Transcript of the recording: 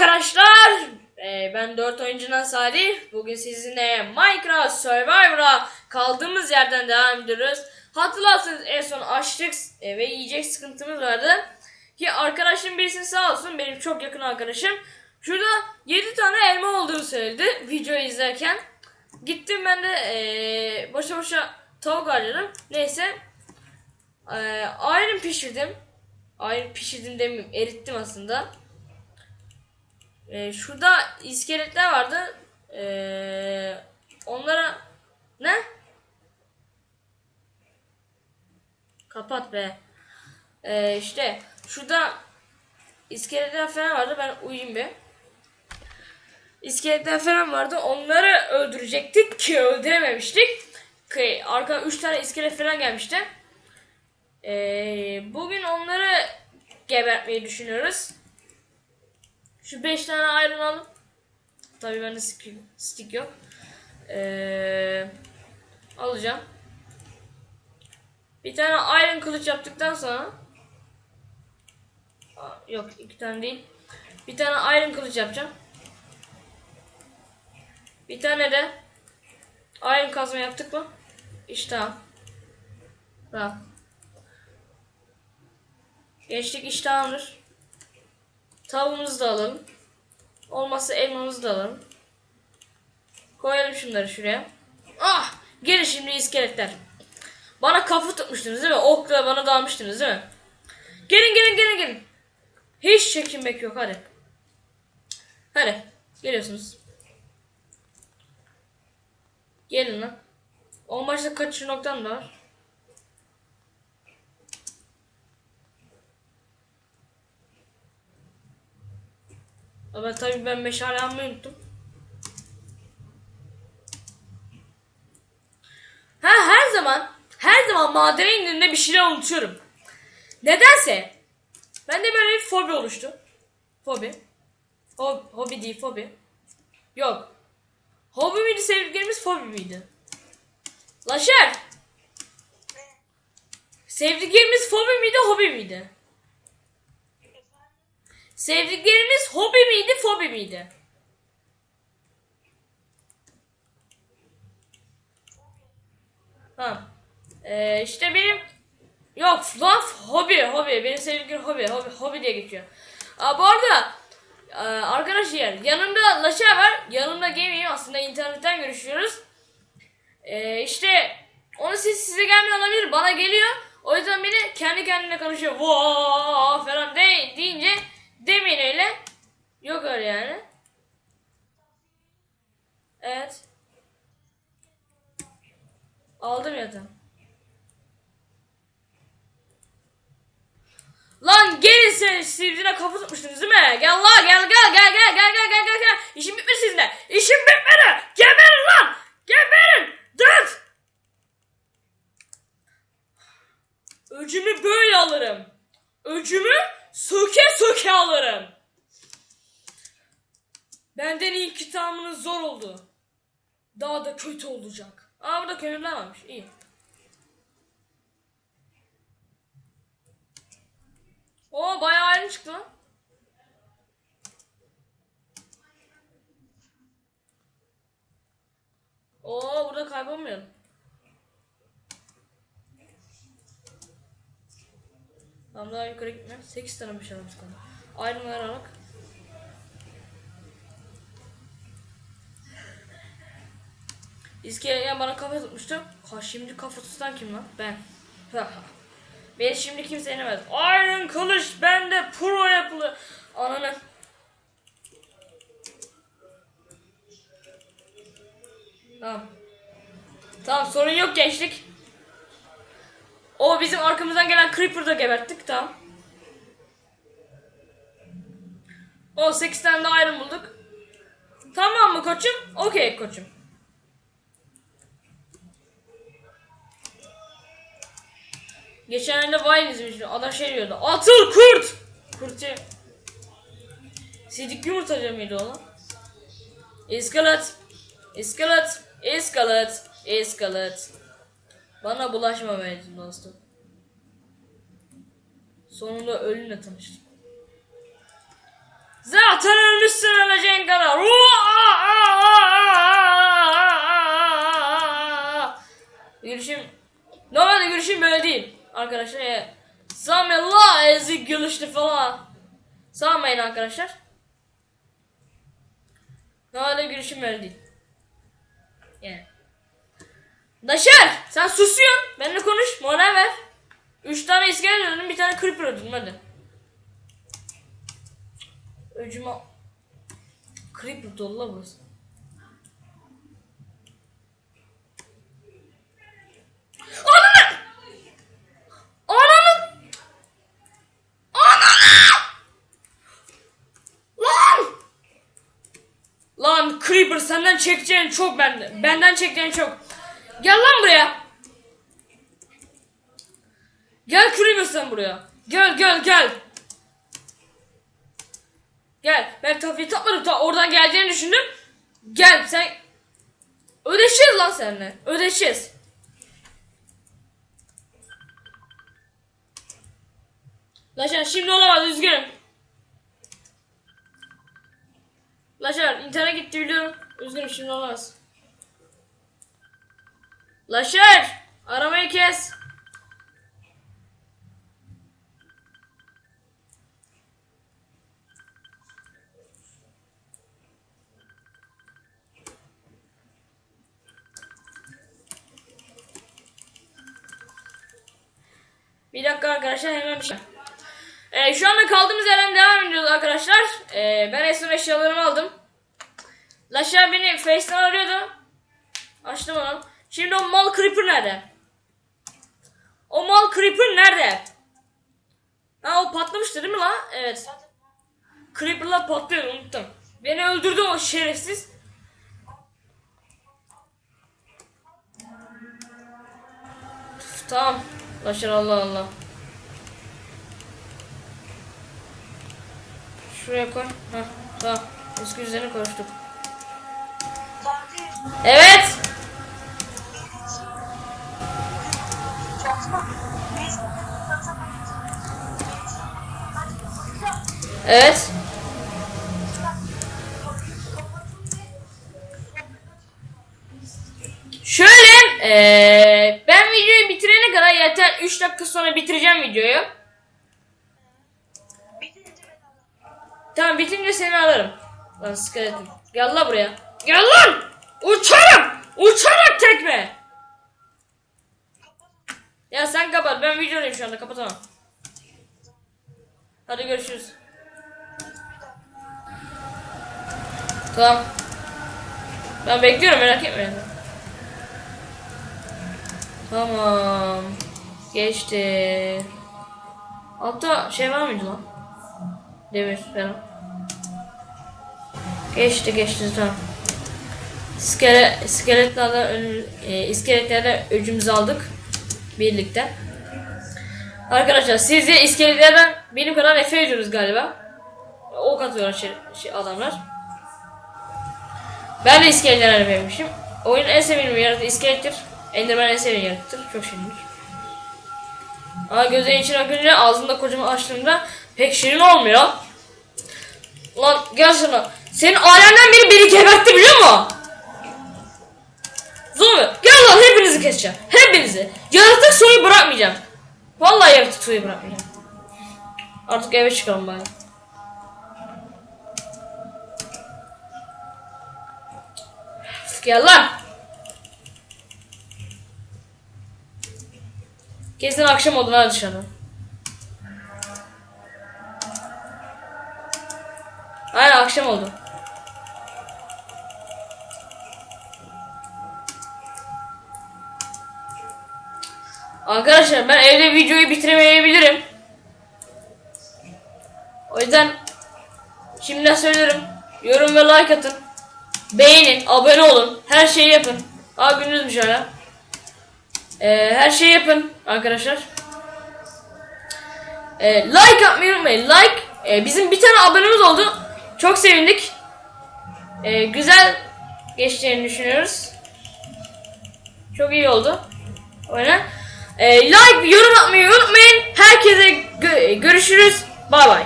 arkadaşlar. Ee, ben 4 oyuncudan Salih. Bugün sizinle Minecraft Survivor'a kaldığımız yerden devam ediyoruz. Hatırlarsanız en son açlık e, ve yiyecek sıkıntımız vardı. Ki arkadaşım birisi sağ olsun benim çok yakın arkadaşım. Şurada 7 tane elma olduğunu söyledi videoyu izlerken. Gittim ben de e, boşa boşa tavuk harcadım. Neyse. E, pişirdim. Ayrım pişirdim demeyeyim erittim aslında. Ee, şurada iskeletler vardı. Ee, onlara ne? Kapat be. Ee, işte şurada iskeletler falan vardı. Ben uyuyayım bir. İskeletler falan vardı. Onları öldürecektik ki öldürememiştik. Arka 3 tane iskelet falan gelmişti. Ee, bugün onları gebertmeyi düşünüyoruz. Şu 5 tane ayrın alıp tabii bende stick, yok. Ee, alacağım. Bir tane iron kılıç yaptıktan sonra Aa, yok iki tane değil. Bir tane iron kılıç yapacağım. Bir tane de iron kazma yaptık mı? İşte tamam. Tamam. Gençlik iştahımdır. Tavuğumuzu da alalım. Olmazsa elmamızı da alalım. Koyalım şunları şuraya. Ah! Gelin şimdi iskeletler. Bana kafa tutmuştunuz değil mi? Okla bana dalmıştınız değil mi? Gelin gelin gelin gelin. Hiç çekinmek yok hadi. Hadi. Geliyorsunuz. Gelin lan. O maçta kaçış noktam da var. Ama tabii ben meşale almayı unuttum. Ha her zaman her zaman madene indiğimde bir şeyler unutuyorum. Nedense bende böyle bir fobi oluştu. Fobi. Hobi, hobi değil fobi. Yok. Hobi miydi sevdiklerimiz fobi miydi? Laşer. Sevdiklerimiz fobi miydi hobi miydi? Sevdiklerimiz hobi miydi, fobi miydi? Ha. Ee, işte benim yok lan hobi, hobi. Benim sevdiklerim hobi, hobi, hobi diye geçiyor. Aa, bu arada e, arkadaşlar yanımda Laşa var. Yanımda Gaming aslında internetten görüşüyoruz. Ee, işte onun sesi size gelmiyor olabilir. Bana geliyor. O yüzden beni kendi kendine konuşuyor. Vaa falan de, deyince Demin öyle. Yok öyle yani. Evet. Aldım yatağı. Lan gelin sen sivrine kafa tutmuştunuz değil mi? Gel la gel gel gel gel gel gel gel gel gel. İşim bitmedi sizinle. İşim bitmedi. Geberin lan. Geberin. Dört. Öcümü böyle alırım. Öcümü söke söke alırım. Benden ilk kitabınız zor oldu. Daha da kötü olacak. Aa burada kömürler varmış. İyi. Oo bayağı ayrı çıktı lan. Oo burada kaybolmayalım. Tamam daha yukarı gitme. 8 tane bir şeyimiz kaldı. Ayrımlara bak. İskeleyen bana kafa tutmuştu. Ha şimdi kafa tutan kim lan? Ben. Beni şimdi kimse yenemez. Iron kılıç bende pro yapılı. Ananı. Tamam. Tamam sorun yok gençlik. O bizim arkamızdan gelen Creeper'ı da geberttik tamam. O 8 tane de iron bulduk. Tamam mı koçum? Okey koçum. Geçenlerde Vine izlemiştim. Adam şey diyordu. Atıl kurt! Kurtu. Sidik yumurtacı mıydı o lan? İskelet. İskelet. İskelet. İskelet. Bana bulaşma mecbur dostum. Sonunda ölümle tanıştım. Zaten ölmüşsün. Öleceğin kadar. Gülüşüm normalde gülüşüm böyle değil arkadaşlar. E, Samellah ezik gülüşlü falan. Sağmayın arkadaşlar. Normalde gülüşüm böyle değil. Yani. Daşer sen susuyorsun. Benimle konuş. Moral ver. Üç tane iskelet öldürdüm bir tane creeper öldürdüm hadi. Öcüme... Creeper dolu la burası. Ananı! Ananı! Lan! Lan Creeper senden çekeceğin çok benden. Benden çekeceğin çok. Gel lan buraya. Gel Creeper sen buraya. Gel gel gel. Gel. Ben tabii tatmadım. Ta oradan geleceğini düşündüm. Gel sen. Ödeşeceğiz lan seninle. Ödeşeceğiz. Laşar şimdi olamaz üzgünüm. Laşar internet gitti biliyorum. Üzgünüm şimdi olamaz. Laşar aramayı kes. Bir dakika arkadaşlar hemen bir şey. Ee, şu anda kaldığımız yerden devam ediyoruz arkadaşlar. Ee, ben Esun eşyalarımı aldım. Laşar beni Face'den arıyordu. Açtım onu. Şimdi o mal creeper nerede? O mal creeper nerede? Ha o patlamıştı değil mi lan? Evet. Creeper'lar patlıyor unuttum. Beni öldürdü o şerefsiz. Üf, Tamam. Laşar Allah Allah. Şuraya koy. Heh, tamam. Eski üzerine konuştuk. Evet. Evet. Şöyle eee, ben videoyu bitirene kadar yeter 3 dakika sonra bitireceğim videoyu. Tamam bitince seni alırım. Lan skeletim. Gel lan buraya. Gel lan! Uçarım! Uçarak tekme! Ya sen kapat. Ben videodayım şu anda. Kapatamam. Hadi görüşürüz. Tamam. Ben bekliyorum merak etme. Tamam. Geçti. Altta şey var mıydı lan? Demir falan. Geçti geçti tamam. İskele, iskeletlerden ön, e, iskeletlerden öcümüzü aldık. Birlikte. Arkadaşlar siz de iskeletlerden benim kadar nefret ediyoruz galiba. Ok atıyorlar şey, şey adamlar. Ben de iskeletlerden nefretmişim. Oyunun en sevdiğim yaratığı iskelettir. Enderman en sevdiğim yaratıktır. Çok şirindir. Ama gözlerin içine bakınca ağzında kocaman açtığında pek şirin olmuyor. Ulan gel sana. Senin alemden biri beni gebertti biliyor musun? Zombi gel lan hepinizi keseceğim. Hepinizi. Yaratık soyu bırakmayacağım. Vallahi yaratık soyu bırakmayacağım. Artık eve çıkalım bari. Gel lan. Kesin akşam oldu hadi dışarı. Aynen akşam oldu. Arkadaşlar ben evde videoyu bitiremeyebilirim. O yüzden şimdiden söylüyorum. Yorum ve like atın. Beğenin, abone olun. Her şeyi yapın. Aa gündüzmüş hala. Ee, her şeyi yapın arkadaşlar. Ee, like atmayı unutmayın. Like. Ee, bizim bir tane abonemiz oldu. Çok sevindik. Ee, güzel geçtiğini düşünüyoruz. Çok iyi oldu. Öyle. Ee, like, yorum atmayı unutmayın. Herkese gö- görüşürüz. Bay bay.